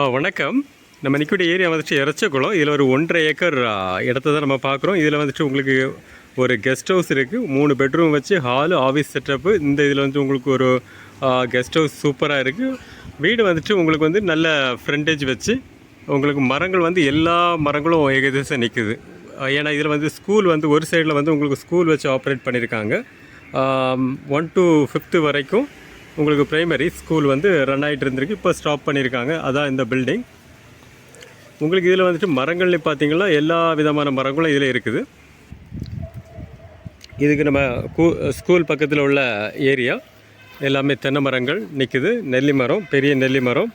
ஆ வணக்கம். நம்ம நிற்கக்கூடிய ஏரியா வந்துட்டு இறச்சக்குளம் இதில் ஒரு ஒன்றரை ஏக்கர் இடத்த தான் நம்ம பார்க்குறோம். இதில் வந்துட்டு உங்களுக்கு ஒரு கெஸ்ட் ஹவுஸ் இருக்குது மூணு பெட்ரூம் வச்சு ஹாலு ஆஃபீஸ் செட்டப்பு. இந்த இதில் வந்து உங்களுக்கு ஒரு கெஸ்ட் ஹவுஸ் சூப்பராக இருக்குது வீடு வந்துட்டு உங்களுக்கு வந்து நல்ல ஃப்ரண்டேஜ் வச்சு உங்களுக்கு மரங்கள் வந்து எல்லா மரங்களும் ஏகதேசம் நிற்குது ஏன்னா இதில் வந்து ஸ்கூல் வந்து ஒரு சைடில் வந்து உங்களுக்கு ஸ்கூல் வச்சு ஆப்ரேட் பண்ணியிருக்காங்க. ஒன் டு ஃபிஃப்த்து வரைக்கும் உங்களுக்கு ப்ரைமரி ஸ்கூல் வந்து ரன் ஆகிட்டு இருந்திருக்கு. இப்போ ஸ்டாப் பண்ணியிருக்காங்க. அதான் இந்த பில்டிங் உங்களுக்கு இதில் வந்துட்டு மரங்கள்னு பார்த்தீங்கன்னா எல்லா விதமான மரங்களும் இதில் இருக்குது. இதுக்கு நம்ம கூ ஸ்கூல் பக்கத்தில் உள்ள ஏரியா எல்லாமே தென்னை மரங்கள் நிற்குது நெல்லி மரம் பெரிய நெல்லி மரம்.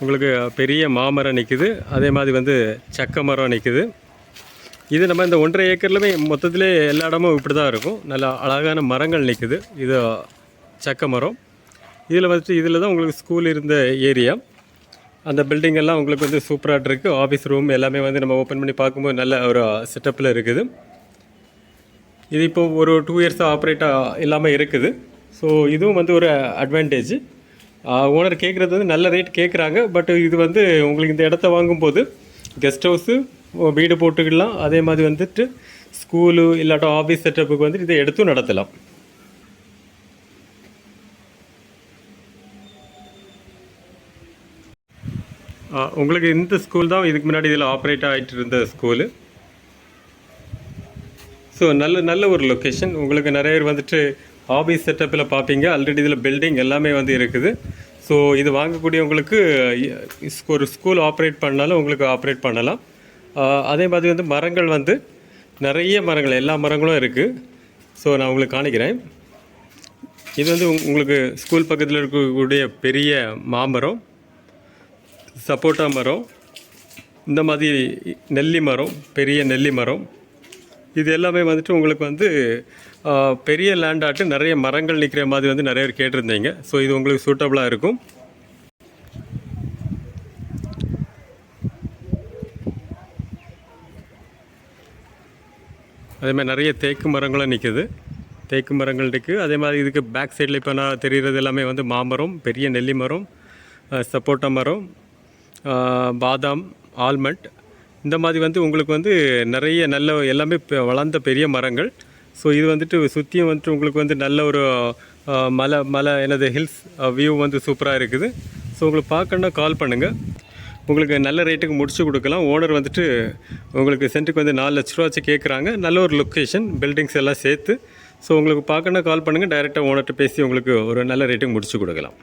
உங்களுக்கு பெரிய மாமரம் நிற்குது அதே மாதிரி வந்து சக்க மரம் நிற்குது இது நம்ம இந்த ஒன்றரை ஏக்கர்லுமே மொத்தத்திலே எல்லா இடமும் இப்படி தான் இருக்கும். நல்லா அழகான மரங்கள் நிற்குது இது சக்க மரம். இதில் வந்துட்டு இதில் தான் உங்களுக்கு ஸ்கூல் இருந்த ஏரியா அந்த பில்டிங் எல்லாம் உங்களுக்கு வந்து சூப்பராக இருக்குது ஆஃபீஸ் ரூம் எல்லாமே வந்து நம்ம ஓப்பன் பண்ணி பார்க்கும்போது நல்ல ஒரு செட்டப்பில் இருக்குது. இது இப்போ ஒரு டூ இயர்ஸாக ஆப்ரேட்டாக இல்லாமல் இருக்குது. ஸோ இதுவும் வந்து ஒரு அட்வான்டேஜ் ஓனர் கேட்குறது வந்து நல்ல ரேட் கேட்குறாங்க பட் இது வந்து உங்களுக்கு இந்த இடத்த வாங்கும்போது கெஸ்ட் ஹவுஸு வீடு போட்டுக்கலாம். அதே மாதிரி வந்துட்டு ஸ்கூலு இல்லாட்டும் ஆஃபீஸ் செட்டப்புக்கு வந்துட்டு இதை எடுத்தும் நடத்தலாம். ஆ, உங்களுக்கு இந்த ஸ்கூல் தான் இதுக்கு முன்னாடி இதில் ஆப்ரேட் ஆகிட்டு இருந்த ஸ்கூலு ஸோ நல்ல நல்ல ஒரு லொக்கேஷன் உங்களுக்கு நிறைய பேர் வந்துட்டு ஆஃபீஸ் செட்டப்பில் பார்ப்பீங்க. ஆல்ரெடி இதில் பில்டிங் எல்லாமே வந்து இருக்குது. ஸோ இது வாங்கக்கூடியவங்களுக்கு ஒரு ஸ்கூல் ஆப்ரேட் பண்ணாலும் உங்களுக்கு ஆப்ரேட் பண்ணலாம். அதே மாதிரி வந்து மரங்கள் வந்து நிறைய மரங்கள் எல்லா மரங்களும் இருக்குது ஸோ நான் உங்களுக்கு காணிக்கிறேன். இது வந்து உங்களுக்கு ஸ்கூல் பக்கத்தில் இருக்கக்கூடிய பெரிய மாமரம் சப்போட்டா மரம் இந்த மாதிரி நெல்லி மரம் பெரிய நெல்லி மரம். இது எல்லாமே வந்துட்டு உங்களுக்கு வந்து பெரிய லேண்டாட்டு நிறைய மரங்கள் நிற்கிற மாதிரி வந்து நிறைய பேர் கேட்டிருந்தீங்க. ஸோ இது உங்களுக்கு சூட்டபுளாக இருக்கும். அதே மாதிரி நிறைய தேக்கு மரங்களும் நிற்குது தேக்கு மரங்கள் இருக்குது அதே மாதிரி இதுக்கு பேக் சைடில் இப்போ நான் தெரிகிறது எல்லாமே வந்து மாமரம் பெரிய நெல்லி மரம் சப்போட்டா மரம் பாதாம் ஆல்மண்ட். இந்த மாதிரி வந்து உங்களுக்கு வந்து நிறைய நல்ல எல்லாமே வளர்ந்த பெரிய மரங்கள். ஸோ இது வந்துட்டு சுற்றியும் வந்துட்டு உங்களுக்கு வந்து நல்ல ஒரு மலை மலை எனது ஹில்ஸ் வியூ வந்து சூப்பராக இருக்குது. ஸோ உங்களுக்கு பார்க்கணுன்னா கால் பண்ணுங்கள் உங்களுக்கு நல்ல ரேட்டுக்கு முடிச்சு கொடுக்கலாம். ஓனர் வந்துட்டு உங்களுக்கு சென்ட்டுக்கு வந்து நாலு லட்ச ரூபா வச்சு கேட்குறாங்க நல்ல ஒரு லொக்கேஷன் பில்டிங்ஸ் எல்லாம் சேர்த்து. ஸோ உங்களுக்கு பார்க்கணுன்னா கால் பண்ணுங்கள் டைரெக்டாக ஓனர்கிட்ட பேசி உங்களுக்கு ஒரு நல்ல ரேட்டுக்கு முடிச்சு கொடுக்கலாம்.